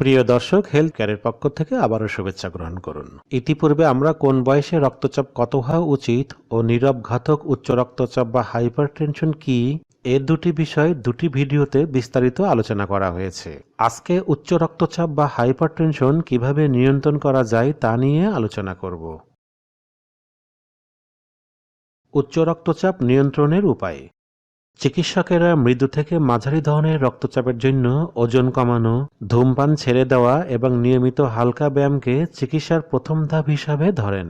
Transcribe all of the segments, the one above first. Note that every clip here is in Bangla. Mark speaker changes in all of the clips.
Speaker 1: প্রিয় দর্শক হেলথ কেয়ারের পক্ষ থেকে আবারও শুভেচ্ছা গ্রহণ করুন। ইতিপূর্বে আমরা কোন বয়সে রক্তচাপ কত হওয়া উচিত ও নীরব ঘাতক উচ্চ রক্তচাপ বা হাইপারটেনশন কি, এ দুটি বিষয় দুটি ভিডিওতে বিস্তারিত আলোচনা করা হয়েছে। আজকে উচ্চ রক্তচাপ বা হাইপারটেনশন কীভাবে নিয়ন্ত্রণ করা যায় তা নিয়ে আলোচনা করব। উচ্চ রক্তচাপ নিয়ন্ত্রণের উপায়। চিকিৎসকেরা মৃদু থেকে মাঝারি ধরনের রক্তচাপের জন্য ওজন কমানো, ধূমপান ছেড়ে দেওয়া এবং নিয়মিত হালকা ব্যায়ামকে চিকিৎসার প্রথম ধাপ হিসাবে ধরেন।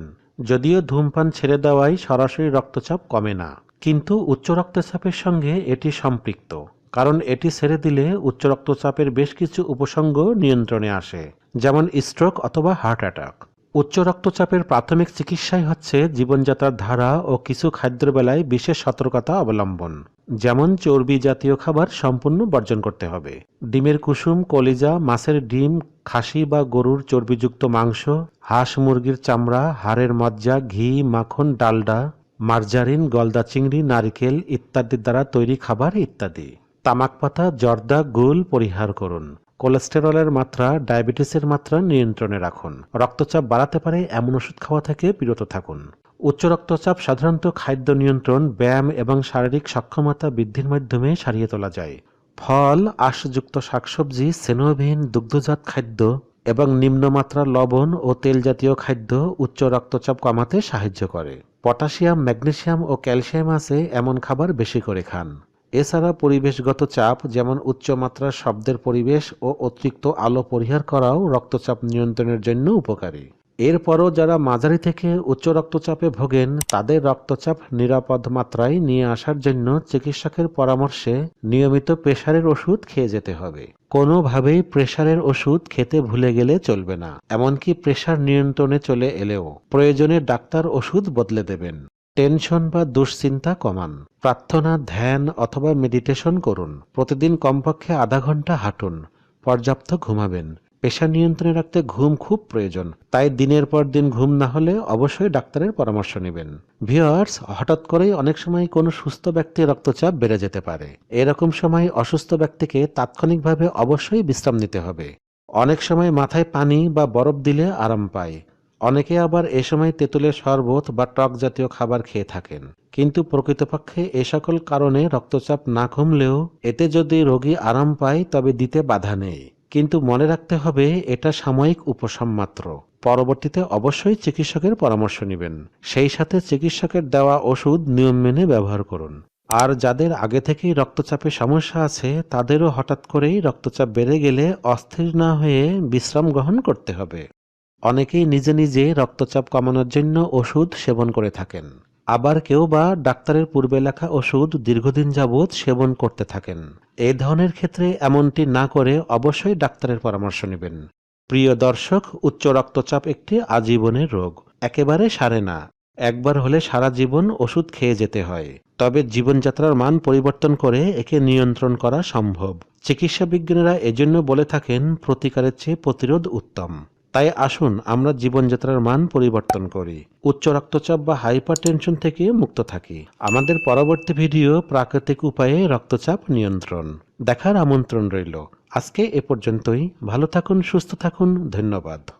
Speaker 1: যদিও ধূমপান ছেড়ে দেওয়াই সরাসরি রক্তচাপ কমে না, কিন্তু উচ্চ রক্তচাপের সঙ্গে এটি সম্পৃক্ত, কারণ এটি ছেড়ে দিলে উচ্চ রক্তচাপের বেশ কিছু উপসঙ্গ নিয়ন্ত্রণে আসে, যেমন স্ট্রোক অথবা হার্ট অ্যাটাক। উচ্চ রক্তচাপের প্রাথমিক চিকিৎসাই হচ্ছে জীবনযাত্রার ধারা ও কিছু খাদ্যের বেলায় বিশেষ সতর্কতা অবলম্বন। যেমন চর্বি জাতীয় খাবার সম্পূর্ণ বর্জন করতে হবে। ডিমের কুসুম, কলিজা, মাছের ডিম, খাসি বা গরুর চর্বিযুক্ত মাংস, হাঁস মুরগির চামড়া, হাড়ের মজ্জা, ঘি, মাখন, ডালডা, মার্জারিন, গলদা চিংড়ি, নারিকেল ইত্যাদির দ্বারা তৈরি খাবার ইত্যাদি। তামাক পাতা, জর্দা গুল পরিহার করুন। কোলেস্টেরলের মাত্রা, ডায়াবেটিসের মাত্রা নিয়ন্ত্রণে রাখুন। রক্তচাপ বাড়াতে পারে, এমন ওষুধ খাওয়া থেকে বিরত থাকুন। উচ্চ রক্তচাপ সাধারণত খাদ্য নিয়ন্ত্রণ, ব্যায়াম এবং শারীরিক সক্ষমতা বৃদ্ধির মাধ্যমে সারিয়ে তোলা যায়। ফল, আঁশযুক্ত শাকসবজি, সেনোভিন, দুগ্ধজাত খাদ্য এবং নিম্নমাত্রার লবণ ও তেল জাতীয় খাদ্য উচ্চ রক্তচাপ কমাতে সাহায্য করে। পটাশিয়াম, ম্যাগনেশিয়াম ও ক্যালসিয়াম আছে, এমন খাবার বেশি করে খান। এছাড়া পরিবেশগত চাপ, যেমন উচ্চমাত্রার শব্দের পরিবেশ ও অতিরিক্ত আলো পরিহার করাও রক্তচাপ নিয়ন্ত্রণের জন্য উপকারী। এরপরও যারা মাঝারি থেকে উচ্চ রক্তচাপে ভোগেন, তাদের রক্তচাপ নিরাপদ মাত্রায় নিয়ে আসার জন্য চিকিৎসকের পরামর্শে নিয়মিত প্রেশারের ওষুধ খেয়ে যেতে হবে। কোনোভাবেই প্রেশারের ওষুধ খেতে ভুলে গেলে চলবে না, এমনকি প্রেশার নিয়ন্ত্রণে চলে এলেও প্রয়োজনে ডাক্তার ওষুধ বদলে দেবেন। টেনশন বা দুশ্চিন্তা কমান। প্রার্থনা, ধ্যান অথবা মেডিটেশন করুন। প্রতিদিন কমপক্ষে আধা ঘণ্টা হাঁটুন। পর্যাপ্ত ঘুমাবেন। পেশা নিয়ন্ত্রণে রাখতে ঘুম খুব প্রয়োজন। তাই দিনের পর দিন ঘুম না হলে অবশ্যই ডাক্তারের পরামর্শ নেবেন। ভিওয়ার্স হঠাৎ করেই অনেক সময় কোনো সুস্থ ব্যক্তির রক্তচাপ বেড়ে যেতে পারে। এরকম সময় অসুস্থ ব্যক্তিকে তাৎক্ষণিকভাবে অবশ্যই বিশ্রাম নিতে হবে। অনেক সময় মাথায় পানি বা বরফ দিলে আরাম পায়। অনেকে আবার এ সময় তেঁতুলের শরবত বা টক জাতীয় খাবার খেয়ে থাকেন। কিন্তু প্রকৃতপক্ষে এ সকল কারণে রক্তচাপ না কমলেও এতে যদি রোগী আরাম পায় তবে দিতে বাধা নেই। কিন্তু মনে রাখতে হবে এটা সাময়িক উপশম মাত্র। পরবর্তীতে অবশ্যই চিকিৎসকের পরামর্শ নেবেন। সেই সাথে চিকিৎসকের দেওয়া ওষুধ নিয়ম মেনে ব্যবহার করুন। আর যাদের আগে থেকেই রক্তচাপের সমস্যা আছে, তাদেরও হঠাৎ করেই রক্তচাপ বেড়ে গেলে অস্থির না হয়ে বিশ্রাম গ্রহণ করতে হবে। অনেকেই নিজে নিজে রক্তচাপ কমানোর জন্য ওষুধ সেবন করে থাকেন। আবার কেউ বা ডাক্তারের পূর্বে লেখা ওষুধ দীর্ঘদিন যাবৎ সেবন করতে থাকেন। এই ধরনের ক্ষেত্রে এমনটি না করে অবশ্যই ডাক্তারের পরামর্শ নেবেন। প্রিয় দর্শক, উচ্চ রক্তচাপ একটি আজীবনের রোগ। একেবারে সারে না। একবার হলে সারা জীবন ওষুধ খেয়ে যেতে হয়। তবে জীবনযাত্রার মান পরিবর্তন করে একে নিয়ন্ত্রণ করা সম্ভব। চিকিৎসা বিজ্ঞানীরা এজন্য বলে থাকেন, প্রতিকারের চেয়ে প্রতিরোধ উত্তম। তাই আসুন আমরা জীবনযাত্রার মান পরিবর্তন করি। উচ্চ রক্তচাপ বা হাইপার টেনশন থেকে মুক্ত থাকি। আমাদের পরবর্তী ভিডিও প্রাকৃতিক উপায়ে রক্তচাপ নিয়ন্ত্রণ। দেখার আমন্ত্রণ রইল। আজকে এ পর্যন্তই। ভালো থাকুন, সুস্থ থাকুন। ধন্যবাদ।